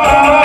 Oh!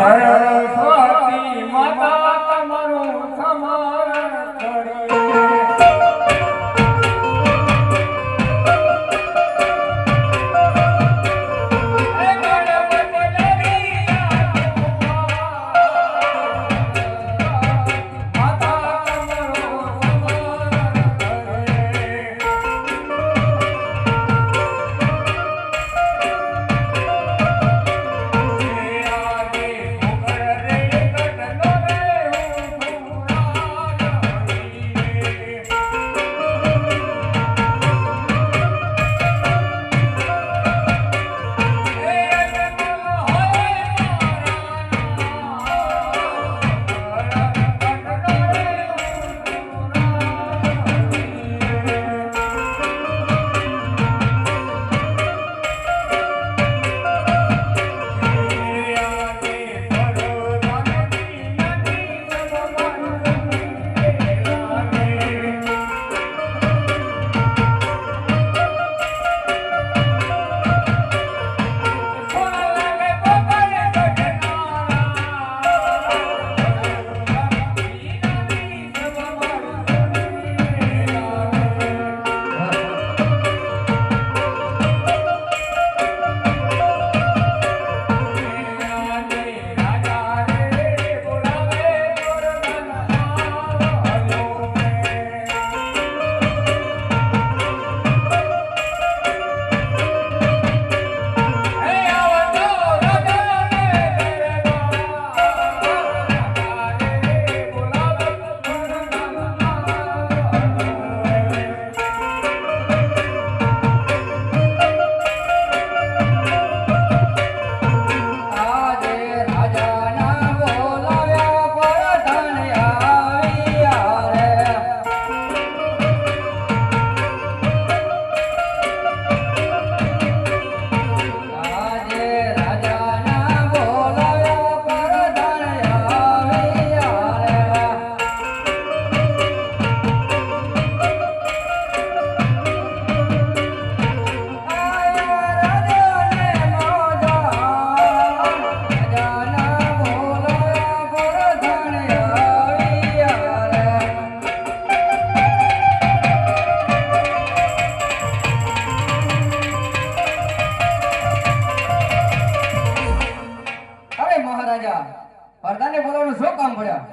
哎呀 પરદાને બોલાવવાનું શું કામ પડ્યા?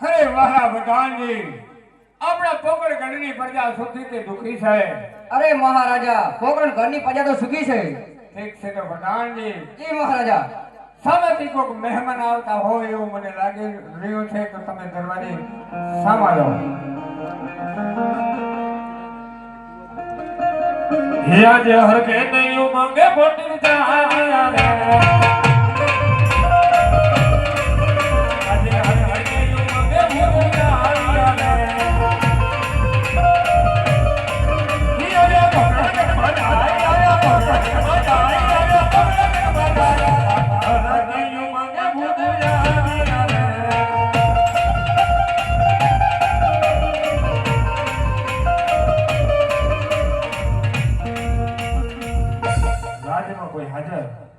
અરે વાહ ભગવાનજી આપણા પોકણ ઘરની પ્રજા સુધી કે દુખી છે? અરે મહારાજા પોકણ ઘરની પ્રજા તો સુખી છે. ઠીક છે તો ભગવાનજી જી મહારાજા. સામેથી કોઈક મહેમાન આવતા હોય એવું મને લાગી રહ્યું છે તો તમે દરવાજે સામાજો હિયા જે હરકે નહીં માંગે મોટી ચાયા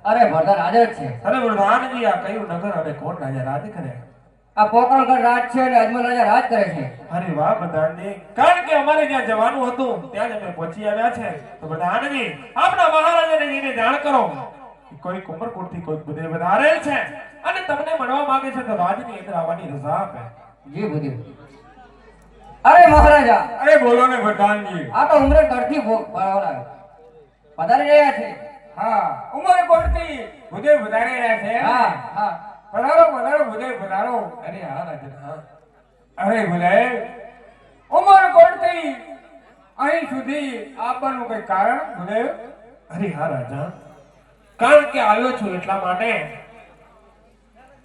અરે વરદાન હાજર છે અરે વરદાનજી આ કયું નગર? અને કોણ રાજા? રાજ કરે. આ પોકરણગઢ રાજ છે અને અજમલ રાજા રાજ કરે છે. અરે વાહ પ્રધાનજી કારણ કે અમારે જ્યાં જવાનું હતું ત્યાં જ અમે પહોંચી આવ્યા છે. તો પ્રધાનજી આપણા મહારાજાને જઈને જાણ કરો. કોઈ કોઈ થી કોઈ બધે વધારે છે. અને તમને મળવા માંગે છે તો રાજની અંદર આવવાની રજા આપે. જી બુદ્ધિ. અરે મહારાજા! અરે બોલો ને પ્રધાનજી આ તો ભો- ભરાવડા પધારી રહ્યા છે. હા ઉમર કોટતી ભુજે વધારે રહ્યા છે હા હા. પધારો પધારો ભુજે પધારો અરે હા રાજન હા અરે ભુજે ઉમર કોટથી અહીં સુધી આપવાનું કઈ કારણ ભુજે અરે હા રાજા. કારણ કે આવ્યો છું એટલા માટે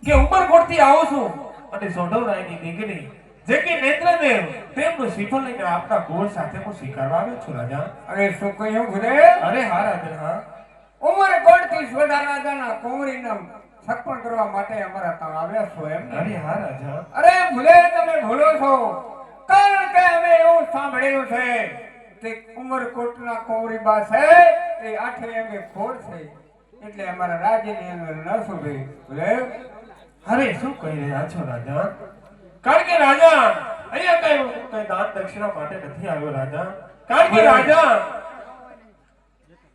કે ઉમરકોટથી આવું છું? અને સોઢવરાયની દીકરી જે કે નેત્રદેવ તેમનું શ્રીફળ લઈને આપના ગોળ સાથે હું સ્વીકારવા આવ્યો છું રાજા. અરે શું કહ્યું ભૂલે? અરે હા રાજન હા. ઉમર કોટથી સ્વદા રાજાના કુંવરીના સપણ કરવા માટે અમારા ત્યાં આવ્યા છો એમ અરે હા રાજા. અરે ભૂલે તમે ભૂલો છો. કારણ કે અમે એવું સાંભળેલું છે કે ઉમરકોટના કુંવરીબા છે એ આઠે અંગે ખોડ છે. એટલે અમારા રાજ્યની અંદર ન શોભે. ભૂલે? અરે શું કહી રહ્યા છો રાજા? કારણ કે રાજા અહીંયા કઈ કઈ દાન દક્ષિણા માટે નથી આવ્યો રાજા. કારણ કે રાજા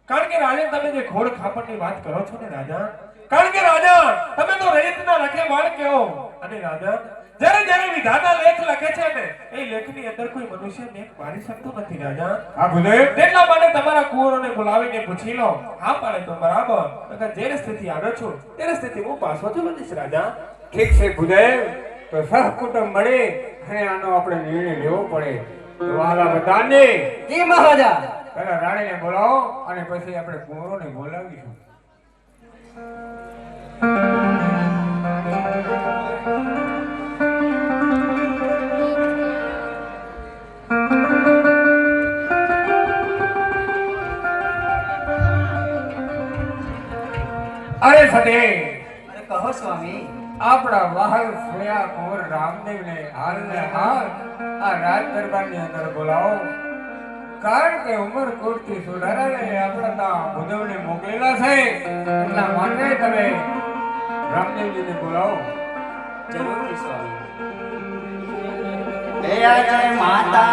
કારણ કે રાજા તમે જે ઘોડ ખાપણની વાત કરો છો ને રાજા કારણ કે રાજા તમે તો રહીતના રખે વાળ કહો. અને રાજા જ્યારે જ્યારે વિધાતા લેખ લખે છે ને એ લેખની અંદર કોઈ મનુષ્ય લેખ મારી શકતો નથી રાજા. હા ભૂલે? એટલા માટે તમારા કુંવરોને બોલાવીને પૂછી લો. હા પાડે તો બરાબર. નકર જે રસ્તેથી આવ્યો છું તે સ્થિતિ હું પાછો જ બનીશ રાજા. ઠીક છે ભૂલે. તો સહકુટુંબ મળે. અને આનો આપણે નિર્ણય લેવો પડે. તો વાલા બધાને જી મહારાજા. પહેલા રાણીને બોલાવો અને પછી આપણે કુંવરોને બોલાવીશું. અરે સદે અરે કહો સ્વામી. આપણા વહાલ સોયા કુંવર રામદેવને હાલને હાલ આ રાજ દરબારની અંદર બોલાવો. કારણ કે ઉમર કોટથી સુધારાને આપણા ત્યાં ભુજવને મોકલેલા છે. એટલા માટે તમે રામદેવજીને બોલાવો. જરૂર સ્વામી જય જય માતા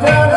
Doctor.